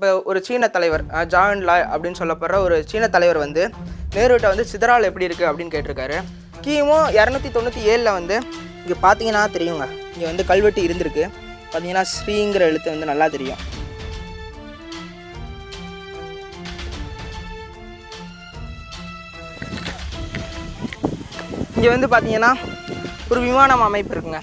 இப்போ ஒரு சீன தலைவர் ஜான் லாய் அப்படின்னு சொல்லப்படுற ஒரு சீன தலைவர் வந்து நேருகிட்ட வந்து சிதறால் எப்படி இருக்குது அப்படின்னு கேட்டிருக்காரு. கிமு இரநூத்தி தொண்ணூற்றி ஏழில் வந்து இங்கே பார்த்தீங்கன்னா தெரியுங்க இங்கே வந்து கல்வெட்டு இருந்திருக்கு. பார்த்தீங்கன்னா ஸ்ரீங்கிற எழுத்து வந்து நல்லா தெரியும். இங்கே வந்து பார்த்தீங்கன்னா ஒரு விமானம் அமைப்பு இருக்குங்க.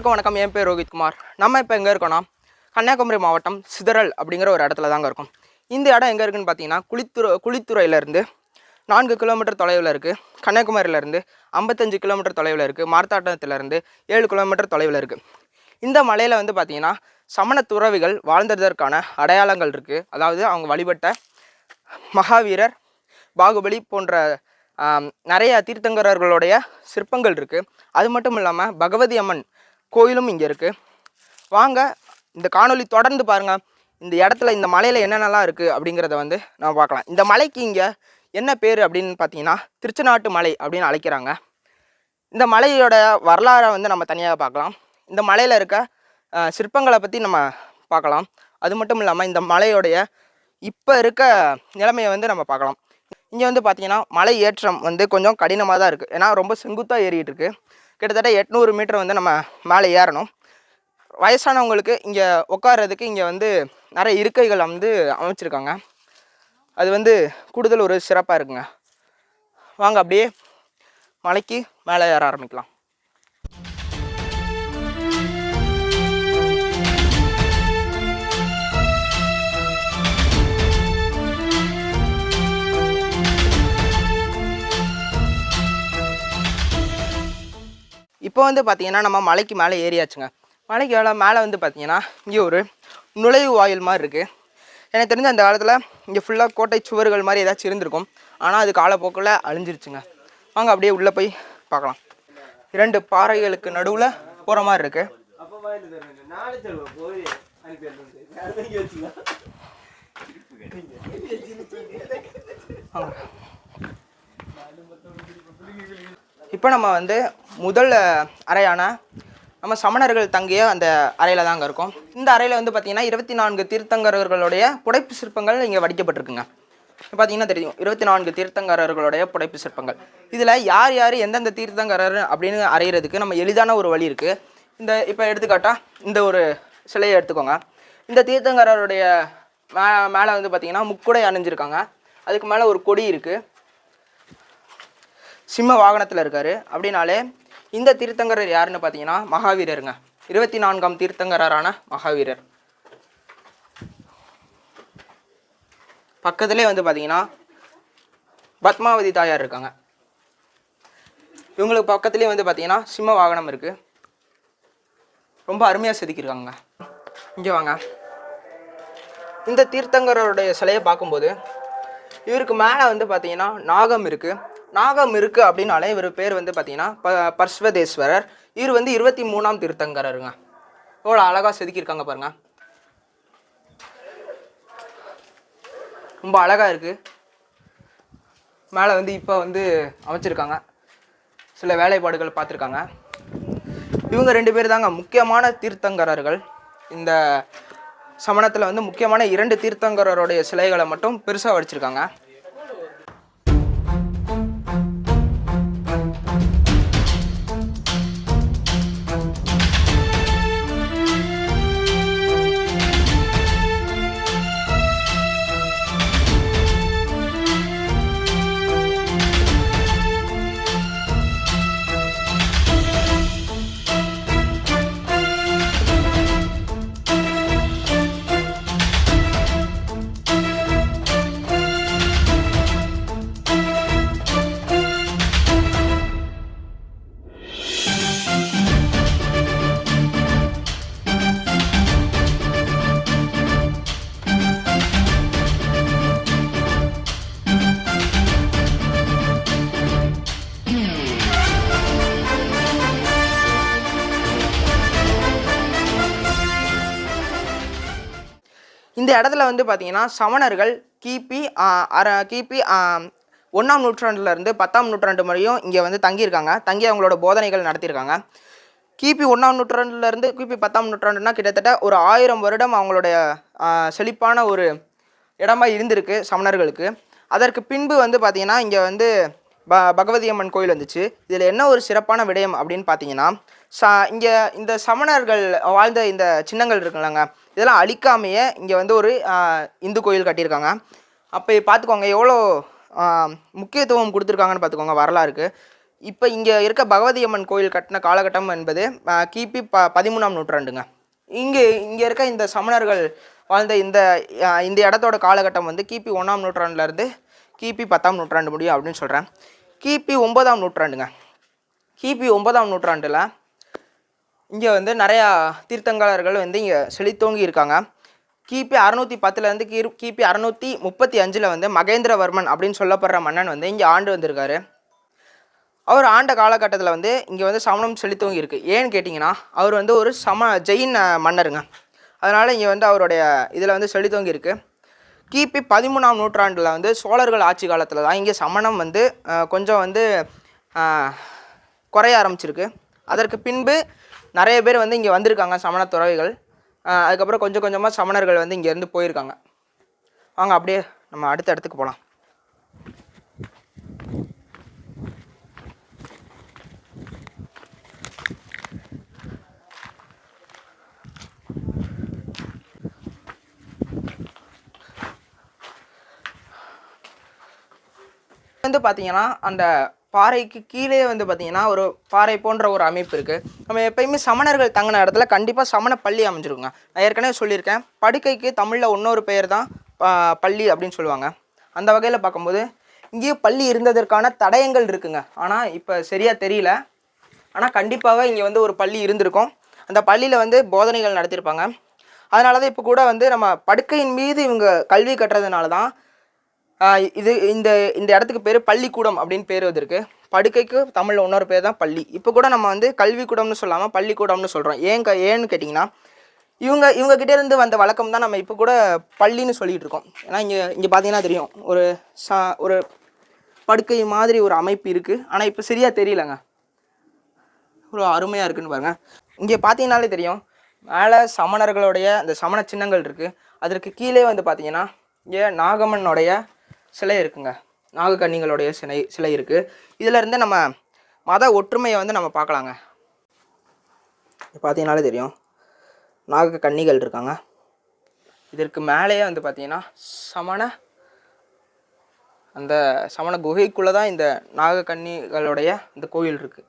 எல்லாருக்கும் வணக்கம். என் பேர் ரோஹித்குமார் நம்ம இப்போ எங்கே இருக்கோம்னா கன்னியாகுமரி மாவட்டம் சிதறல் அப்படிங்கிற ஒரு இடத்துல தாங்க இருக்கும். இந்த இடம் எங்கே இருக்குன்னு பார்த்தீங்கன்னா குளித்துறை குளித்துறையிலேருந்து நான்கு கிலோமீட்டர் தொலைவில் இருக்குது கன்னியாகுமரியிலேருந்து ஐம்பத்தஞ்சு கிலோமீட்டர் தொலைவில் இருக்குது மார்த்தாட்டத்திலேருந்து ஏழு கிலோமீட்டர் தொலைவில் இருக்குது இந்த மலையில் வந்து பார்த்தீங்கன்னா சமண துறவிகள் வாழ்ந்ததற்கான அடையாளங்கள் இருக்குது அதாவது அவங்க வழிபட்ட மகாவீரர் பாகுபலி போன்ற நிறைய தீர்த்தங்கரர்களுடைய சிற்பங்கள் இருக்குது அது மட்டும் இல்லாமல் பகவதி அம்மன் கோயிலும் இங்கே இருக்குது வாங்க இந்த காணொளி தொடர்ந்து பாருங்கள் இந்த இடத்துல இந்த மலையில் என்னென்னலாம் இருக்குது அப்படிங்கிறத வந்து நம்ம பார்க்கலாம். இந்த மலைக்கு இங்கே என்ன பேர் அப்படின்னு பார்த்தீங்கன்னா திருச்சநாட்டு மலை அப்படின்னு அழைக்கிறாங்க. இந்த மலையோட வரலாறை வந்து நம்ம தனியாக பார்க்கலாம். இந்த மலையில் இருக்க சிற்பங்களை பற்றி நம்ம பார்க்கலாம். அது மட்டும் இல்லாமல் இந்த மலையோடைய இப்போ இருக்க நிலைமையை வந்து நம்ம பார்க்கலாம். இங்கே வந்து பார்த்திங்கன்னா மலை ஏற்றம் வந்து கொஞ்சம் கடினமாக தான் இருக்குது ஏன்னா ரொம்ப செங்குத்தாக ஏறிகிட்டு இருக்குது கிட்டத்தட்ட எட்நூறு மீட்டர் வந்து நம்ம மேலே ஏறணும். வயசானவங்களுக்கு இங்கே உட்கார்றதுக்கு இங்கே வந்து நிறைய இருக்கைகள் வந்து அமைச்சிருக்காங்க. அது வந்து கூடுதல் ஒரு சிறப்பாக இருக்குங்க. வாங்க அப்படியே மலைக்கு மேலே ஏற ஆரம்பிக்கலாம். இப்போ வந்து பார்த்தீங்கன்னா நம்ம மலைக்கு மேலே ஏறியாச்சுங்க. மலைக்கு மேலே மேலே வந்து பார்த்தீங்கன்னா இங்கே ஒரு நுழைவு வாயில் மாதிரி இருக்குது எனக்கு தெரிஞ்ச அந்த காலத்தில் இங்கே ஃபுல்லாக கோட்டை சுவர்கள் மாதிரி ஏதாச்சும் இருந்திருக்கும். ஆனால் அது காலப்போக்கில் அழிஞ்சிருச்சுங்க. வாங்க அப்படியே உள்ளே போய் பார்க்கலாம். இரண்டு பாறைகளுக்கு நடுவில் போகிற மாதிரி இருக்குது வாங்க. இப்போ நம்ம வந்து முதல் அறையான நம்ம சமணர்கள் தங்கிய அந்த அறையில் தாங்க இருக்கோம். இந்த அறையில் வந்து பார்த்திங்கன்னா இருபத்தி நான்கு தீர்த்தங்கரர்களுடைய புடைப்பு சிற்பங்கள் இங்கே வடிக்கப்பட்டிருக்குங்க. இப்போ பார்த்தீங்கன்னா தெரியும் இருபத்தி நான்கு தீர்த்தங்கரர்களுடைய புடைப்பு சிற்பங்கள். இதில் யார் யார் எந்தெந்த தீர்த்தங்கரர் அப்படின்னு அறையிறதுக்கு நம்ம எளிதான ஒரு வழி இருக்குது இந்த இப்போ எடுத்துக்காட்டா இந்த ஒரு சிலையை எடுத்துக்கோங்க. இந்த தீர்த்தங்கரருடைய மே மேலே வந்து பார்த்திங்கன்னா முக்குடை அணிஞ்சிருக்காங்க. அதுக்கு மேலே ஒரு கொடி இருக்குது சிம்ம வாகனத்தில் இருக்கார். அப்படின்னாலே இந்த தீர்த்தங்கரர் யாருன்னு பார்த்தீங்கன்னா மகாவீரருங்க. இருபத்தி நான்காம் தீர்த்தங்கரரான மகாவீரர். பக்கத்துலேயே வந்து பார்த்தீங்கன்னா பத்மாவதி தாயார் இருக்காங்க. இவங்களுக்கு பக்கத்துலேயே வந்து பார்த்தீங்கன்னா சிம்ம வாகனம் இருக்குது ரொம்ப அருமையாக செதுக்கியிருக்காங்க இங்கே வாங்க. இந்த தீர்த்தங்கரருடைய சிலையை பார்க்கும்போது இவருக்கு மேலே வந்து பார்த்தீங்கன்னா நாகம் இருக்குது நாகம் இருக்குது அப்படின்னாலே இவர் பேர் வந்து பார்த்தீங்கன்னா ப பர்ஸ்வதேஸ்வரர். இவர் வந்து இருபத்தி மூணாம் தீர்த்தங்கரருங்க. இவ்வளோ அழகாக செதுக்கியிருக்காங்க பாருங்க. ரொம்ப அழகாக இருக்குது மேலே வந்து இப்போ வந்து அமைச்சிருக்காங்க. சில வேலைப்பாடுகள் பார்த்துருக்காங்க. இவங்க ரெண்டு பேர் தாங்க முக்கியமான தீர்த்தங்கரர்கள். இந்த சமணத்தில் வந்து முக்கியமான இரண்டு தீர்த்தங்கரருடைய சிலைகளை மட்டும் பெருசாக வடிச்சிருக்காங்க. இந்த இடத்துல வந்து பார்த்தீங்கன்னா சமணர்கள் கிபி ஆ, அர கிபி ஒன்றாம் நூற்றாண்டுலேருந்து பத்தாம் நூற்றாண்டு வரையும் இங்கே வந்து தங்கியிருக்காங்க. தங்கி அவங்களோட போதனைகள் நடத்தியிருக்காங்க. கிபி ஒன்றாம் நூற்றாண்டுலேருந்து கிபி பத்தாம் நூற்றாண்டுனா கிட்டத்தட்ட ஒரு ஆயிரம் வருடம் அவங்களுடைய செழிப்பான ஒரு இடமா இருந்திருக்கு சமணர்களுக்கு. அதற்கு பின்பு வந்து பார்த்திங்கன்னா இங்கே வந்து ப பகவதி அம்மன் கோயில் வந்துச்சு. இதில் என்ன ஒரு சிறப்பான விடயம் அப்படின்னு பார்த்தீங்கன்னா ச இங்கே இந்த சமணர்கள் வாழ்ந்த இந்த சின்னங்கள் இருக்குல்லங்க இதெல்லாம் அழிக்காமையே இங்கே வந்து ஒரு இந்து கோயில் கட்டியிருக்காங்க. அப்போ பார்த்துக்கோங்க எவ்வளோ முக்கியத்துவம் கொடுத்துருக்காங்கன்னு பார்த்துக்கோங்க வரலாறுக்கு. இப்போ இங்கே இருக்க பகவதி அம்மன் கோயில் கட்டின காலகட்டம் என்பது கிபி ப பதிமூணாம் நூற்றாண்டுங்க. இங்கே இங்கே இருக்க இந்த சமணர்கள் வாழ்ந்த இந்த இந்த இடத்தோட காலகட்டம் வந்து கிபி ஒன்றாம் நூற்றாண்டுலேருந்து கிபி பத்தாம் நூற்றாண்டு முடியும் அப்படின்னு சொல்கிறேன் கிபி ஒன்பதாம் நூற்றாண்டுங்க. கிபி ஒன்பதாம் நூற்றாண்டில் இங்கே வந்து நிறையா தீர்த்தங்காரர்கள் வந்து இங்கே செழித்தோங்கி இருக்காங்க. கிபி அறநூற்றி பத்துலேருந்து கி கிபி அறநூற்றி முப்பத்தி அஞ்சில் வந்து மகேந்திரவர்மன் அப்படின்னு சொல்லப்படுற மன்னன் வந்து இங்கே ஆண்டு வந்திருக்காரு. அவர் ஆண்ட காலகட்டத்தில் வந்து இங்கே வந்து சமணம் செழித்தோங்கி இருக்குது ஏன்னு கேட்டிங்கன்னா அவர் வந்து ஒரு சம ஜெயின் மன்னருங்க. அதனால் இங்கே வந்து அவருடைய இதில் வந்து செழித்தோங்கி இருக்குது கிபி பதிமூணாம் நூற்றாண்டில் வந்து சோழர்கள் ஆட்சி காலத்தில் தான் இங்கே சமணம் வந்து கொஞ்சம் வந்து குறைய ஆரம்பிச்சிருக்கு. அதற்கு பின்பு நிறைய பேர் வந்து இங்கே வந்திருக்காங்க சமண துறவிகள். அதுக்கப்புறம் கொஞ்சம் கொஞ்சமாக சமணர்கள் வந்து இங்கேருந்து போயிருக்காங்க. வாங்க அப்படியே நம்ம அடுத்த இடத்துக்கு போகலாம் வந்து பார்த்தீங்கன்னா அந்த பாறைக்கு கீழே வந்து பார்த்தீங்கன்னா ஒரு பாறை போன்ற ஒரு அமைப்பு இருக்குது நம்ம எப்பயுமே சமணர்கள் தங்கின இடத்துல கண்டிப்பாக சமண பள்ளி அமைஞ்சிருக்குங்க நான் ஏற்கனவே சொல்லியிருக்கேன். படுக்கைக்கு தமிழில் இன்னொரு பெயர் தான் பள்ளி அப்படின்னு சொல்லுவாங்க. அந்த வகையில் பார்க்கும்போது இங்கேயும் பள்ளி இருந்ததற்கான தடயங்கள் இருக்குங்க. ஆனால் இப்போ சரியாக தெரியல. ஆனால் கண்டிப்பாக இங்கே வந்து ஒரு பள்ளி இருந்திருக்கும். அந்த பள்ளியில் வந்து போதனைகள் நடத்தியிருப்பாங்க அதனால தான் இப்போ கூட வந்து நம்ம படுக்கையின் மீது இவங்க கல்வி கட்டுறதுனால தான் இது இந்த இந்த இடத்துக்கு பேர் பள்ளிக்கூடம் அப்படின்னு பேர் வந்திருக்கு. படுக்கைக்கு தமிழில் இன்னொரு பேர் தான் பள்ளி. இப்போ கூட நம்ம வந்து கல்விக்கூடம்னு சொல்லாமல் பள்ளிக்கூடம்னு சொல்கிறோம் ஏன் க ஏன்னு கேட்டிங்கன்னா இவங்க இவங்க இருந்து வந்த வழக்கம் தான் நம்ம இப்போ கூட பள்ளின்னு சொல்லிகிட்டு இருக்கோம். ஏன்னா இங்கே இங்கே பார்த்தீங்கன்னா தெரியும். ஒரு சா ஒரு படுக்கை மாதிரி ஒரு அமைப்பு இருக்குது ஆனால் இப்போ சரியாக தெரியலங்க. ஒரு அருமையாக இருக்குன்னு பாருங்கள் இங்கே பார்த்தீங்கனாலே தெரியும். மேலே சமணர்களுடைய அந்த சமண சின்னங்கள் இருக்குது அதற்கு கீழே வந்து பார்த்தீங்கன்னா இங்கே நாகம்மனுடைய சிலை இருக்குங்க. நாகக்கன்னிகளுடைய சிலை சிலை இருக்குது இதில் இருந்து நம்ம மத ஒற்றுமையை வந்து நம்ம பார்க்கலாங்க. பார்த்தீங்கனாலே தெரியும். நாக கன்னிகள் இருக்காங்க. இதற்கு மேலேயே வந்து பார்த்தீங்கன்னா சமண அந்த சமண குகைக்குள்ளே தான் இந்த நாகக்கன்னிகளுடைய இந்த கோயில் இருக்குது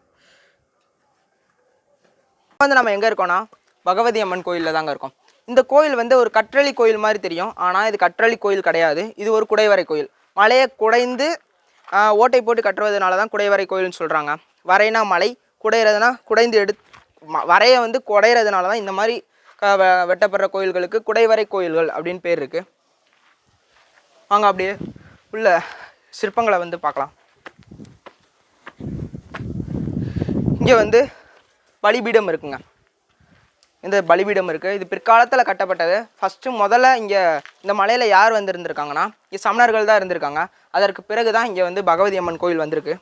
வந்து நம்ம எங்கே இருக்கோம்னா பகவதி அம்மன் கோயிலில் தாங்க இருக்கோம். இந்த கோயில் வந்து ஒரு கற்றளி கோயில் மாதிரி தெரியும். ஆனால் இது கற்றளி கோயில் கிடையாது. இது ஒரு குடைவரை கோயில். மலையை குடைந்து ஓட்டை போட்டு கட்டுறதுனால தான் குடைவரை கோயில்னு சொல்கிறாங்க வரைனா மலை குடையிறதுனா குடைந்து எடு வரைய வந்து குடையிறதுனால தான் இந்த மாதிரி க- வெ- வெட்டப்படுற கோயில்களுக்கு குடைவரை கோயில்கள் அப்படின்னு பேர் இருக்குது வாங்க அப்படியே உள்ள சிற்பங்களை வந்து பார்க்கலாம். இங்கே வந்து பலிபீடம் இருக்குங்க. இந்த பலிபீடம் இருக்குது இது பிற்காலத்தில் கட்டப்பட்டது. ஃபஸ்ட்டு முதல்ல இங்கே இந்த மலையில் யார் வந்து இருந்திருக்காங்கன்னா இங்கே சமணர்கள் தான் இருந்திருக்காங்க. அதற்கு பிறகு தான் இங்கே வந்து பகவதி அம்மன் கோயில் வந்திருக்கு.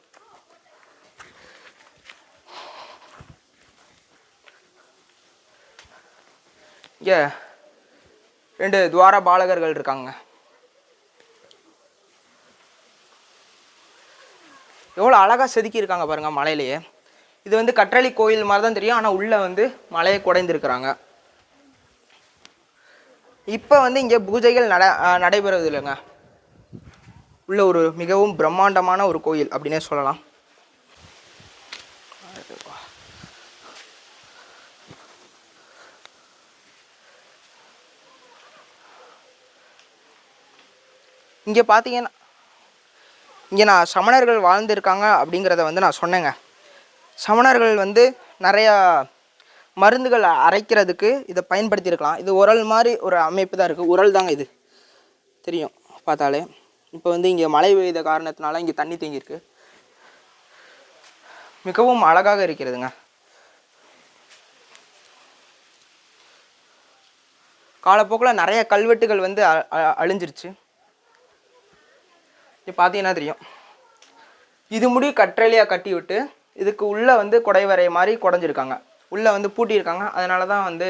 இங்கே ரெண்டு துவார பாலகர்கள் இருக்காங்க. எவ்வளோ அழகாக செதுக்கியிருக்காங்க பாருங்கள் பாருங்க மலையிலேயே. இது வந்து கற்றளி கோயில் மாதிரி தான் தெரியும். ஆனால் உள்ளே வந்து மலையை குடைந்திருக்கிறாங்க. இப்போ வந்து இங்கே பூஜைகள் நட நடைபெறுவது இல்லைங்க. உள்ள ஒரு மிகவும் பிரம்மாண்டமான ஒரு கோயில் அப்படின்னே சொல்லலாம். இங்கே பார்த்தீங்கன்னா இங்கே நான் சமணர்கள் வாழ்ந்திருக்காங்க அப்படிங்கிறத வந்து நான் சொன்னேங்க. சமணர்கள் வந்து நிறையா மருந்துகள் அரைக்கிறதுக்கு இதை பயன்படுத்தியிருக்கலாம். இது உரல் மாதிரி ஒரு அமைப்பு தான் இருக்குது உரல் தாங்க இது. தெரியும் பார்த்தாலே. இப்போ வந்து இங்கே மழை பெய்த காரணத்தினால இங்கே தண்ணி தேங்கியிருக்கு. மிகவும் அழகாக இருக்கிறதுங்க. காலப்போக்கில் நிறைய கல்வெட்டுகள் வந்து அ- அழிஞ்சிருச்சு. இது பார்த்தீங்கன்னா தெரியும். இது முடி கற்றலையாக கட்டி விட்டு இதுக்கு உள்ளே வந்து குடைவரை மாதிரி குடஞ்சிருக்காங்க. உள்ளே வந்து பூட்டியிருக்காங்க. அதனால தான் வந்து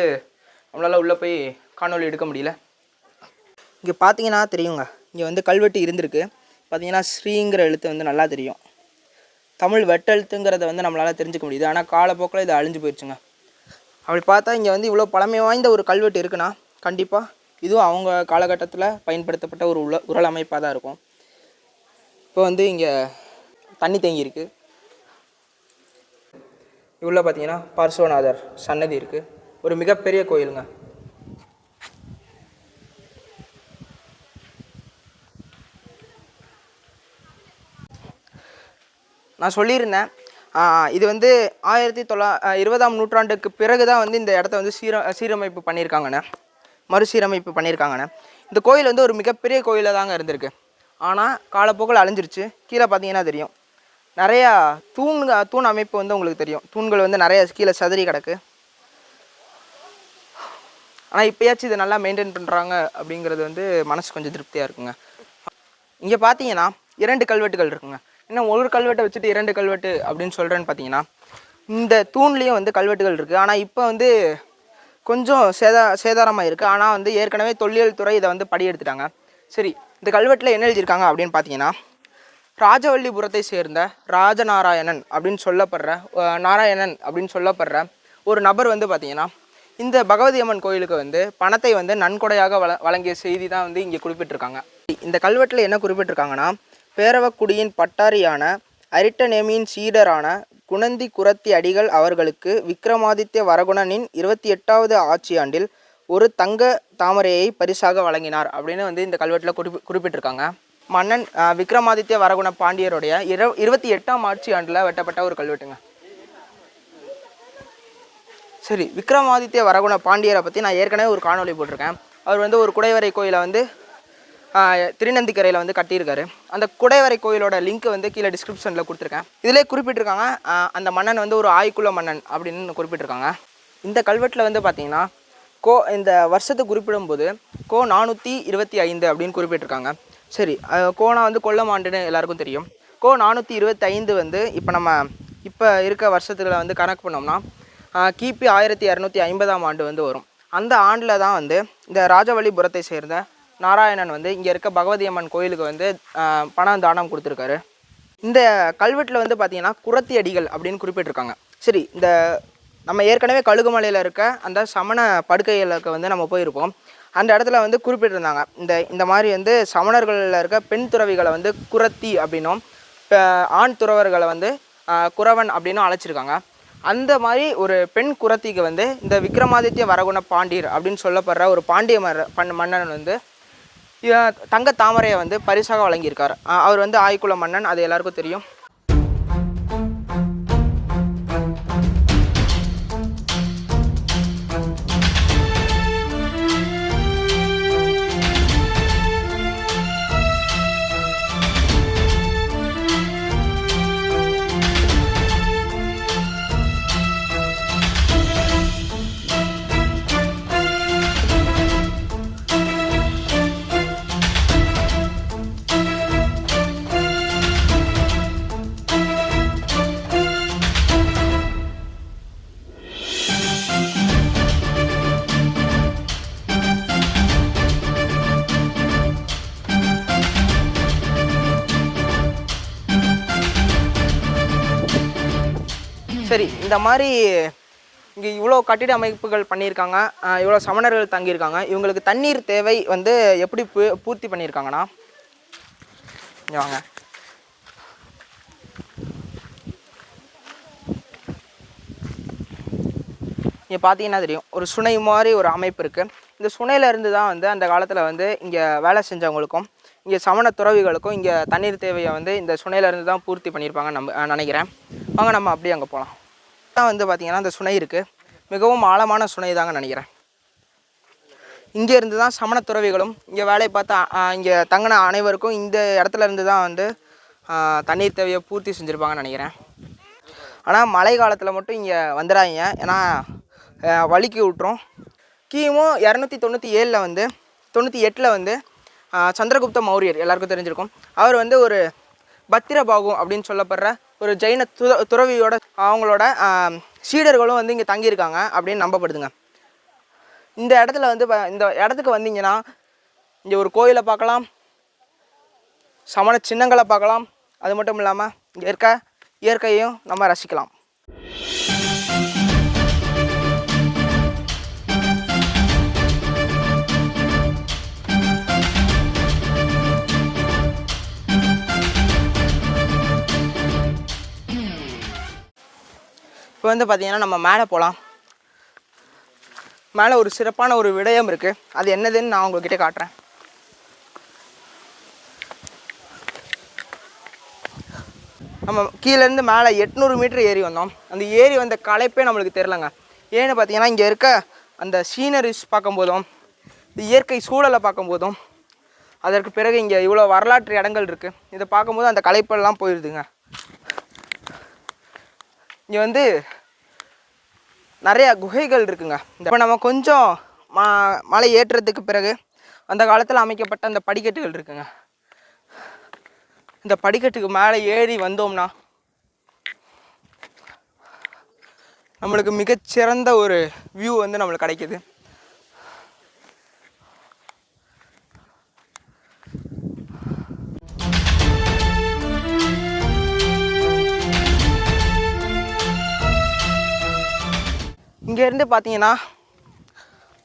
நம்மளால் உள்ளே போய் காணொளி எடுக்க முடியல. இங்கே பார்த்தீங்கன்னா தெரியுங்க. இங்கே வந்து கல்வெட்டு இருந்திருக்கு. பார்த்தீங்கன்னா ஸ்ரீங்கிற எழுத்து வந்து நல்லா தெரியும். தமிழ் வெட்டெழுத்துங்கிறத வந்து நம்மளால் தெரிஞ்சுக்க முடியுது. ஆனால் காலப்போக்கில் இது அழிஞ்சு போயிடுச்சுங்க அப்படி பார்த்தா இங்கே வந்து இவ்வளோ பழமை வாய்ந்த ஒரு கல்வெட்டு இருக்குன்னா கண்டிப்பாக இதுவும் அவங்க காலகட்டத்தில் பயன்படுத்தப்பட்ட ஒரு உல உரல் அமைப்பாக தான் இருக்கும். இப்போ வந்து இங்கே தண்ணி தேங்கியிருக்கு. இவ்வளோ பார்த்தீங்கன்னா பார்சுவநாதர் சன்னதி இருக்குது ஒரு மிகப்பெரிய கோயிலுங்க. நான் சொல்லியிருந்தேன். இது வந்து ஆயிரத்தி தொள்ளா இருபதாம் நூற்றாண்டுக்கு பிறகு தான் வந்து இந்த இடத்த வந்து சீர சீரமைப்பு பண்ணியிருக்காங்கண்ணே. மறுசீரமைப்பு பண்ணியிருக்காங்கண்ணே. இந்த கோயில் வந்து ஒரு மிகப்பெரிய கோயிலாக தாங்க இருந்திருக்கு. ஆனால் காலப்போக்கில் அழிஞ்சிருச்சு. கீழே பார்த்தீங்கன்னா தெரியும். நிறையா தூண் தூண் அமைப்பு வந்து உங்களுக்கு தெரியும். தூண்கள் வந்து நிறையா கீழே சதுரி கிடக்கு. ஆனால் இப்போயாச்சும் இதை நல்லா மெயின்டைன் பண்ணுறாங்க அப்படிங்கிறது வந்து மனசு கொஞ்சம் திருப்தியாக இருக்குங்க. இங்கே பார்த்தீங்கன்னா இரண்டு கல்வெட்டுகள் இருக்குங்க. இன்னும் ஒரு கல்வெட்டை வச்சுட்டு இரண்டு கல்வெட்டு அப்படின்னு சொல்கிறேன்னு பார்த்தீங்கன்னா இந்த தூண்லேயும் வந்து கல்வெட்டுகள் இருக்குது ஆனால் இப்போ வந்து கொஞ்சம் சேதா சேதாரமாக இருக்குது ஆனால் வந்து ஏற்கனவே தொல்லியல் துறை இதை வந்து படி எடுத்துட்டாங்க சரி இந்த கல்வெட்டில் என்ன எழுதியிருக்காங்க அப்படின்னு பார்த்தீங்கன்னா ராஜவல்லிபுரத்தை சேர்ந்த ராஜநாராயணன் அப்படின்னு சொல்லப்படுற நாராயணன் அப்படின்னு சொல்லப்படுற ஒரு நபர் வந்து பார்த்தீங்கன்னா இந்த பகவதி அம்மன் கோயிலுக்கு வந்து பணத்தை வந்து நன்கொடையாக வள வழங்கிய செய்தி தான் வந்து இங்கே குறிப்பிட்டிருக்காங்க. இந்த கல்வெட்டில் என்ன குறிப்பிட்டிருக்காங்கன்னா பேரவக்குடியின் பட்டாரியான அரிட்டநேமியின் சீடரான குணந்தி குரத்தி அடிகள் அவர்களுக்கு விக்ரமாதித்ய வரகுணனின் இருபத்தி எட்டாவது ஆட்சியாண்டில் ஒரு தங்க தாமரையை பரிசாக வழங்கினார் அப்படின்னு வந்து இந்த கல்வெட்டில் குறிப்பி குறிப்பிட்டிருக்காங்க. மன்னன் விக்ரமாதித்ய வரகுண பாண்டியருடைய இர இருபத்தி எட்டாம் ஆட்சி ஆண்டில் வெட்டப்பட்ட ஒரு கல்வெட்டுங்க. சரி விக்ரமாதித்ய வரகுண பாண்டியரை பற்றி நான் ஏற்கனவே ஒரு காணொளி போட்டிருக்கேன். அவர் வந்து ஒரு குடைவரை கோயிலை வந்து திருநந்திக்கரையில் வந்து கட்டியிருக்காரு. அந்த குடைவரை கோயிலோட லிங்க் வந்து கீழே டிஸ்கிரிப்ஷனில் கொடுத்துருக்கேன். இதிலே குறிப்பிட்டிருக்காங்க அந்த மன்னன் வந்து ஒரு ஆய்க்குள்ள மன்னன் அப்படின்னு குறிப்பிட்டிருக்காங்க. இந்த கல்வெட்டில் வந்து பார்த்திங்கன்னா கோ இந்த வருஷத்தை குறிப்பிடும்போது கோ நானூற்றி இருபத்தி ஐந்து அப்படின்னு குறிப்பிட்டிருக்காங்க. சரி கோனா வந்து கொல்லம் ஆண்டுன்னு எல்லாருக்கும் தெரியும். கோ நானூற்றி இருபத்தைந்து வந்து இப்போ நம்ம இப்போ இருக்க வருஷத்துல வந்து கணக்கு பண்ணோம்னா கிபி ஆயிரத்தி இரநூத்தி ஐம்பதாம் ஆண்டு வந்து வரும். அந்த ஆண்டில் தான் வந்து இந்த ராஜவழிபுரத்தை சேர்ந்த நாராயணன் வந்து இங்கே இருக்க பகவதி அம்மன் கோயிலுக்கு வந்து பணம் தானம் கொடுத்துருக்காரு. இந்த கல்வெட்டில் வந்து பார்த்திங்கன்னா குரத்தி அடிகள் அப்படின்னு குறிப்பிட்டிருக்காங்க. சரி இந்த நம்ம ஏற்கனவே கழுகுமலையில் இருக்க அந்த சமண படுக்கைகளுக்கு வந்து நம்ம போயிருப்போம். அந்த இடத்துல வந்து குறிப்பிட்டிருந்தாங்க. இந்த இந்த மாதிரி வந்து சமணர்களில் இருக்க பெண் துறவிகளை வந்து குரத்தி அப்படின்னும் இப்போ ஆண் துறவர்களை வந்து குறவன் அப்படின்னும் அழைச்சிருக்காங்க. அந்த மாதிரி ஒரு பெண் குரத்திக்கு வந்து இந்த விக்ரமாதித்ய வரகுண பாண்டியர் அப்படின்னு சொல்லப்படுற ஒரு பாண்டிய மர பண் மன்னன் வந்து தங்க தாமரையை வந்து பரிசாக வழங்கியிருக்கார். அவர் வந்து ஆய்க்குல மன்னன் அது எல்லாருக்கும் தெரியும். இந்த மாதிரி இங்கே இவ்வளோ கட்டிட அமைப்புகள் பண்ணியிருக்காங்க இவ்வளோ சமணர்கள் தங்கியிருக்காங்க. இவங்களுக்கு தண்ணீர் தேவை வந்து எப்படி பூ- பூர்த்தி பண்ணியிருக்காங்கன்னா வாங்க. இங்கே பார்த்தீங்கன்னா தெரியும் ஒரு சுனை மாதிரி ஒரு அமைப்பு இருக்குது இந்த சுனையிலேருந்து தான் வந்து அந்த காலத்தில் வந்து இங்கே வேலை செஞ்சவங்களுக்கும் இங்கே சமண துறவிகளுக்கும் இங்கே தண்ணீர் தேவையை வந்து இந்த சுனையிலேருந்து தான் பூர்த்தி பண்ணியிருப்பாங்க நம்ம நான் நினைக்கிறேன். வாங்க நம்ம அப்படியே அங்கே போகலாம் தான் வந்து பார்த்திங்கன்னா அந்த சுனை இருக்குது மிகவும் ஆழமான சுனை தாங்க நினைக்கிறேன். இங்கே இருந்து தான் சமண துறவிகளும் இங்கே வேலையை பார்த்த இங்கே தங்கின அனைவருக்கும் இந்த இடத்துல இருந்து தான் வந்து தண்ணீர் தேவையை பூர்த்தி செஞ்சுருப்பாங்கன்னு நினைக்கிறேன். ஆனால் மழை காலத்தில் மட்டும் இங்கே வந்துடாதீங்க ஏன்னா வலிக்கு வழுக்கி விட்டுரும் கிமு இரநூத்தி தொண்ணூற்றி ஏழில் வந்து தொண்ணூற்றி எட்டில் வந்து சந்திரகுப்த மௌரியர் எல்லாருக்கும் தெரிஞ்சிருக்கும். அவர் வந்து ஒரு பத்திரபாகு அப்படின்னு சொல்லப்படுற ஒரு ஜெயின து துறவியோட அவங்களோட சீடர்களும் வந்து இங்கே தங்கியிருக்காங்க அப்படின்னு நம்பப்படுதுங்க. இந்த இடத்துல வந்து இந்த இடத்துக்கு வந்தீங்கன்னா இங்கே ஒரு கோயிலை பார்க்கலாம் சமண சின்னங்களை பார்க்கலாம் அது மட்டும் இல்லாமல் இங்கே இருக்க இயற்கையையும் நம்ம ரசிக்கலாம். இப்போ வந்து பார்த்திங்கன்னா நம்ம மேலே போகலாம் மேலே ஒரு சிறப்பான ஒரு விடயம் இருக்குது அது என்னதுன்னு நான் உங்ககிட்ட காட்டுறேன். நம்ம கீழேருந்து மேலே எட்நூறு மீட்ரு ஏறி வந்தோம். அந்த ஏறி வந்த களைப்பே நம்மளுக்கு தெரிலங்க ஏன்னு பார்த்தீங்கன்னா இங்கே இருக்க அந்த சீனரிஸ் பார்க்கும்போதும் இந்த இயற்கை சூழலை பார்க்கும்போதும் அதற்கு பிறகு இங்கே இவ்வளோ வரலாற்று இடங்கள் இருக்குது இதை பார்க்கும்போது அந்த களைப்பெல்லாம் போயிடுதுங்க இங்கே வந்து நிறையா குகைகள் இருக்குங்க. இப்போ நம்ம கொஞ்சம் மா மலை ஏற்றத்துக்கு பிறகு அந்த காலத்தில் அமைக்கப்பட்ட அந்த படிக்கட்டுகள் இருக்குங்க. இந்த படிக்கட்டுக்கு மேலே ஏறி வந்தோம்னா நம்மளுக்கு மிகச்சிறந்த ஒரு வியூ வந்து நம்மளுக்கு கிடைக்கிது. இங்கேருந்து பார்த்தீங்கன்னா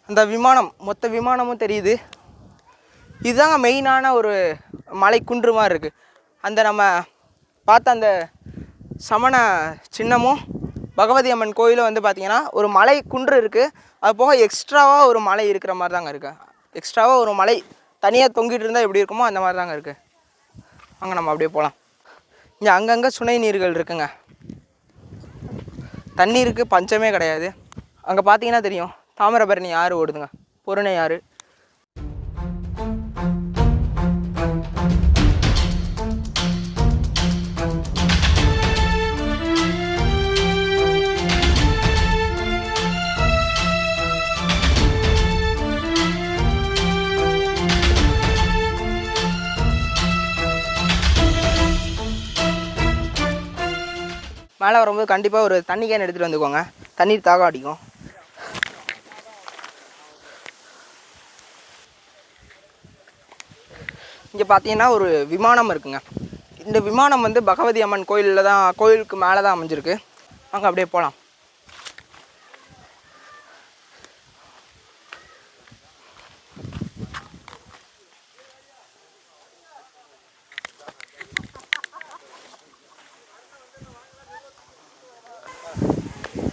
அந்த விமானம் மொத்த விமானமும் தெரியுது. இதுதாங்க மெயினான ஒரு மலை குன்று மாதிரி இருக்குது அந்த நம்ம பார்த்த அந்த சமண சின்னமும் பகவதி அம்மன் கோயிலும் வந்து பார்த்திங்கன்னா ஒரு மலை குன்று இருக்குது அது போக எக்ஸ்ட்ராவாக ஒரு மலை இருக்கிற மாதிரி தாங்க இருக்குது எக்ஸ்ட்ராவாக ஒரு மலை தனியாக தொங்கிட்டு இருந்தால் எப்படி இருக்குமோ அந்த மாதிரி தாங்க இருக்குது அங்கே நம்ம அப்படியே போகலாம் இங்கே அங்கங்கே சுனை நீர்கள் இருக்குங்க. தண்ணீருக்கு பஞ்சமே கிடையாது. அங்கே பார்த்தீங்கன்னா தெரியும். தாமிரபரணி ஆறு ஓடுதுங்க. பொருணை ஆறு. மேலே வரும்போது கண்டிப்பாக ஒரு தண்ணி கேன் எடுத்துகிட்டு வந்துக்கோங்க. தண்ணீர் தாகம் அடிக்கும். இங்கே பார்த்தீங்கன்னா ஒரு விமானம் இருக்குங்க. இந்த விமானம் வந்து பகவதி அம்மன் கோயிலில் தான் கோயிலுக்கு மேலே தான் அமைஞ்சிருக்கு. அங்கே அப்படியே போகலாம்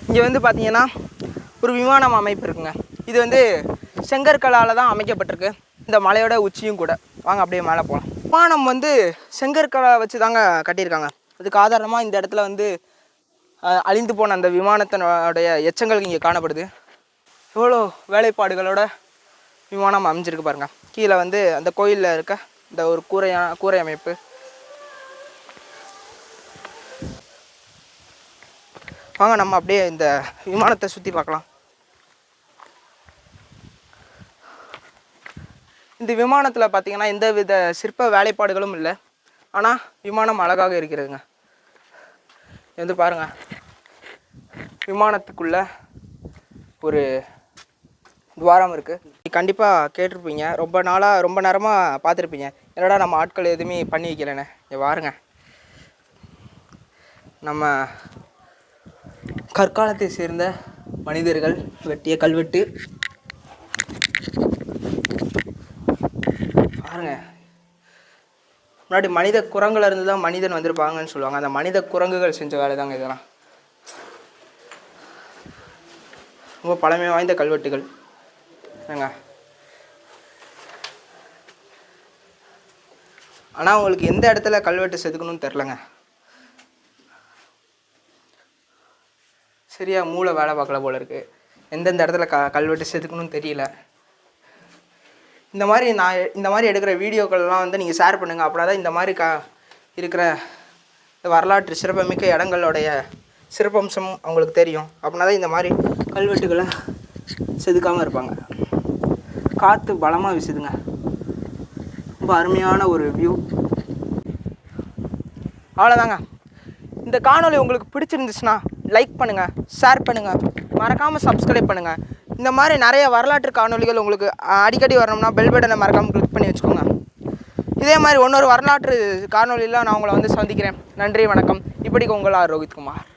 இங்கே வந்து பார்த்தீங்கன்னா ஒரு விமானம் அமைப்பு இருக்குங்க. இது வந்து செங்கற்களால் தான் அமைக்கப்பட்டிருக்கு. இந்த மலையோட உச்சியும் கூட. வாங்க அப்படியே மேலே போகலாம் விமானம் வந்து செங்கற்களை வச்சு தாங்க கட்டியிருக்காங்க. அதுக்கு ஆதாரமாக இந்த இடத்துல வந்து அழிந்து போன அந்த விமானத்தினுடைய எச்சங்கள் இங்கே காணப்படுது. எவ்வளோ வேலைப்பாடுகளோட விமானம் அமைஞ்சிருக்கு பாருங்க. கீழே வந்து அந்த கோயிலில் இருக்க இந்த ஒரு கூரையான கூரை அமைப்பு. வாங்க நம்ம அப்படியே இந்த விமானத்தை சுற்றி பார்க்கலாம். இந்த விமானத்தில் பார்த்தீங்கன்னா எந்த வித சிற்ப வேலைப்பாடுகளும் இல்லை. ஆனால் விமானம் அழகாக இருக்கிறதுங்க. வந்து பாருங்கள் விமானத்துக்குள்ள ஒரு துவாரம் இருக்குது கண்டிப்பாக கேட்டிருப்பீங்க. ரொம்ப நாளாக ரொம்ப நேரமாக பார்த்துருப்பீங்க என்னடா நம்ம ஆட்கள் எதுவுமே பண்ணி வைக்கலண்ணே இங்க பாருங்க. நம்ம கற்காலத்தை சேர்ந்த மனிதர்கள் வெட்டிய கல்வெட்டு. பாருங்க. முன்னாடி மனித குரங்குல இருந்து தான் மனிதன் வந்திருப்பாங்கன்னு சொல்லுவாங்க. அந்த மனித குரங்குகள் செஞ்ச வேலை தாங்க இதெல்லாம். ரொம்ப பழமை வாய்ந்த கல்வெட்டுகள். ஏங்க. ஆனால் உங்களுக்கு எந்த இடத்துல கல்வெட்டு செதுக்கணும்னு தெரிலங்க சரியா மூளை வேலை பார்க்கல போல இருக்குது எந்தெந்த இடத்துல க கல்வெட்டு செதுக்கணும்னு தெரியல. இந்த மாதிரி நான் இந்த மாதிரி எடுக்கிற வீடியோக்கள்லாம் வந்து நீங்கள் ஷேர் பண்ணுங்கள் அப்படின்னா தான் இந்த மாதிரி க இருக்கிற இந்த வரலாற்று சிறப்புமிக்க இடங்களுடைய சிறப்பம்சம் அவங்களுக்கு தெரியும். அப்படின்னா தான் இந்த மாதிரி கல்வெட்டுகளை செதுக்காமல் இருப்பாங்க. காற்று பலமாக வீசுதுங்க. ரொம்ப அருமையான ஒரு வியூ அவ்வளோதாங்க இந்த காணொளி உங்களுக்கு பிடிச்சிருந்துச்சுன்னா லைக் பண்ணுங்கள் ஷேர் பண்ணுங்கள் மறக்காமல் சப்ஸ்கிரைப் பண்ணுங்கள் இந்த மாதிரி நிறைய வரலாற்று காணொளிகள் உங்களுக்கு அடிக்கடி வரணும்னா பெல் பட்டனை மறக்காமல் கிளிக் பண்ணி வச்சுக்கோங்க. இதே மாதிரி இன்னொரு வரலாற்று காணொளியில் நான் உங்களை வந்து சந்திக்கிறேன். நன்றி வணக்கம். இப்படிக்கு உங்கள் ஆர். ரோஹித்குமார்